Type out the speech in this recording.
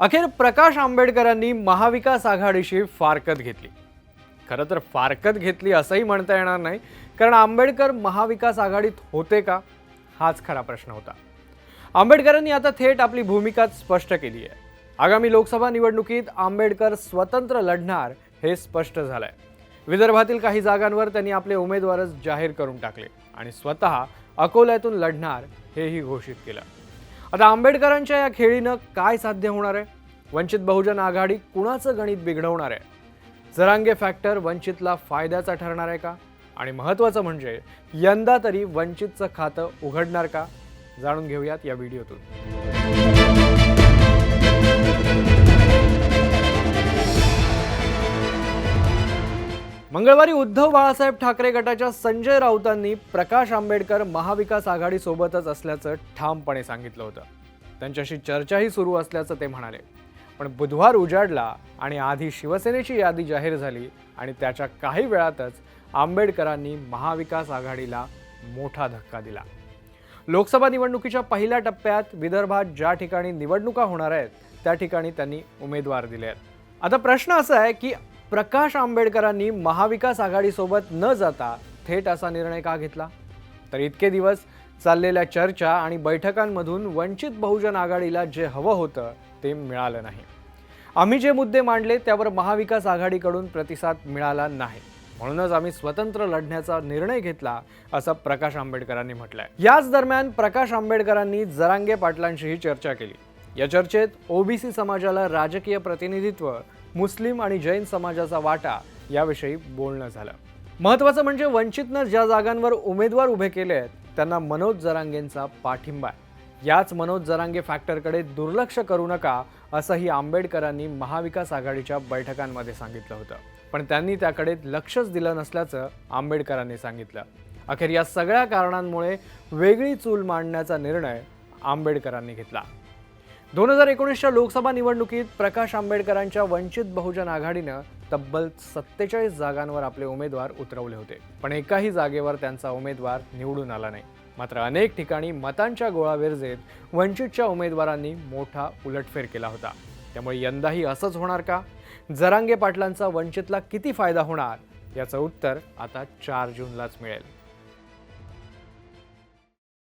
अखेर प्रकाश आंबेडकरांनी महाविकास आघाडीशी फारकत घेतली. खरं तर फारकत घेतली असंही म्हणता येणार नाही कारण आंबेडकर महाविकास आघाडीत होते का? हाच खरा प्रश्न होता. आंबेडकरांनी आता थेट आपली भूमिका स्पष्ट केली आहे. आगामी लोकसभा निवडणुकीत आंबेडकर स्वतंत्र लढणार हे स्पष्ट झालंय. विदर्भातील काही जागांवर त्यांनी आपले उमेदवारच जाहीर करून टाकले आणि स्वतः अकोल्यातून लढणार हेही घोषित केलं. आता आंबेडकरांच्या या खेळीनं काय साध्य होणार आहे? वंचित बहुजन आघाडी कुणाचं गणित बिघडवणार आहे? जरांगे फॅक्टर वंचितला फायद्याचा ठरणार आहे का? आणि महत्त्वाचं म्हणजे यंदा तरी वंचितचं खातं उघडणार का? जाणून घेऊयात या व्हिडिओतून. मंगळवारी उद्धव बाळासाहेब ठाकरे गटाच्या संजय राऊतांनी प्रकाश आंबेडकर महाविकास आघाडीसोबतच असल्याचं ठामपणे सांगितलं होतं. त्यांच्याशी चर्चाही सुरू असल्याचं ते म्हणाले. पण बुधवार उजाडला आणि आधी शिवसेनेची यादी जाहीर झाली आणि त्याच्या काही वेळातच आंबेडकरांनी महाविकास आघाडीला मोठा धक्का दिला. लोकसभा निवडणुकीच्या पहिल्या टप्प्यात विदर्भात ज्या ठिकाणी निवडणुका होणार आहेत त्या ठिकाणी त्यांनी उमेदवार दिले आहेत आता प्रश्न असा आहे की प्रकाश आंबेडकरांनी महाविकास आघाडीसोबत न जाता थेट असा निर्णय का घेतला? तर इतके दिवस चाललेल्या चर्चा आणि बैठकांमधून वंचित बहुजन आघाडीला जे हवं होतं ते मिळालं नाही. आम्ही जे मुद्दे मांडले त्यावर महाविकास आघाडीकडून प्रतिसाद मिळाला नाही. म्हणूनच आम्ही स्वतंत्र लढण्याचा निर्णय घेतला असं प्रकाश आंबेडकरांनी म्हटलंय. याच दरम्यान प्रकाश आंबेडकरांनी जरांगे पाटलांशीही चर्चा केली. या चर्चेत ओबीसी समाजाला राजकीय प्रतिनिधित्व मुस्लिम आणि जैन समाजाचा वाटा याविषयी बोलणं झालं. महत्त्वाचं म्हणजे वंचितनं ज्या जागांवर उमेदवार उभे केले आहेत त्यांना मनोज जरांगेंचा पाठिंबा आहे. याच मनोज जरांगे फॅक्टरकडे दुर्लक्ष करू नका असंही आंबेडकरांनी महाविकास आघाडीच्या बैठकांमध्ये सांगितलं होतं. पण त्यांनी त्याकडे लक्षच दिलं नसल्याचं आंबेडकरांनी सांगितलं. अखेर या सगळ्या कारणांमुळे वेगळी चूल मांडण्याचा निर्णय आंबेडकरांनी घेतला. दोन हजार एकोणीसच्या लोकसभा निवडणुकीत प्रकाश आंबेडकरांच्या वंचित बहुजन आघाडीनं तब्बल सत्तेचाळीस जागांवर आपले उमेदवार उतरवले होते. पण एकाही जागेवर त्यांचा उमेदवार निवडून आला नाही. मात्र अनेक ठिकाणी मतांच्या गोळावेरजेत वंचितच्या उमेदवारांनी मोठा उलटफेर केला होता. त्यामुळे यंदाही असंच होणार का? जरांगे पाटलांचा वंचितला किती फायदा होणार? याचं उत्तर आता चार जूनलाच मिळेल.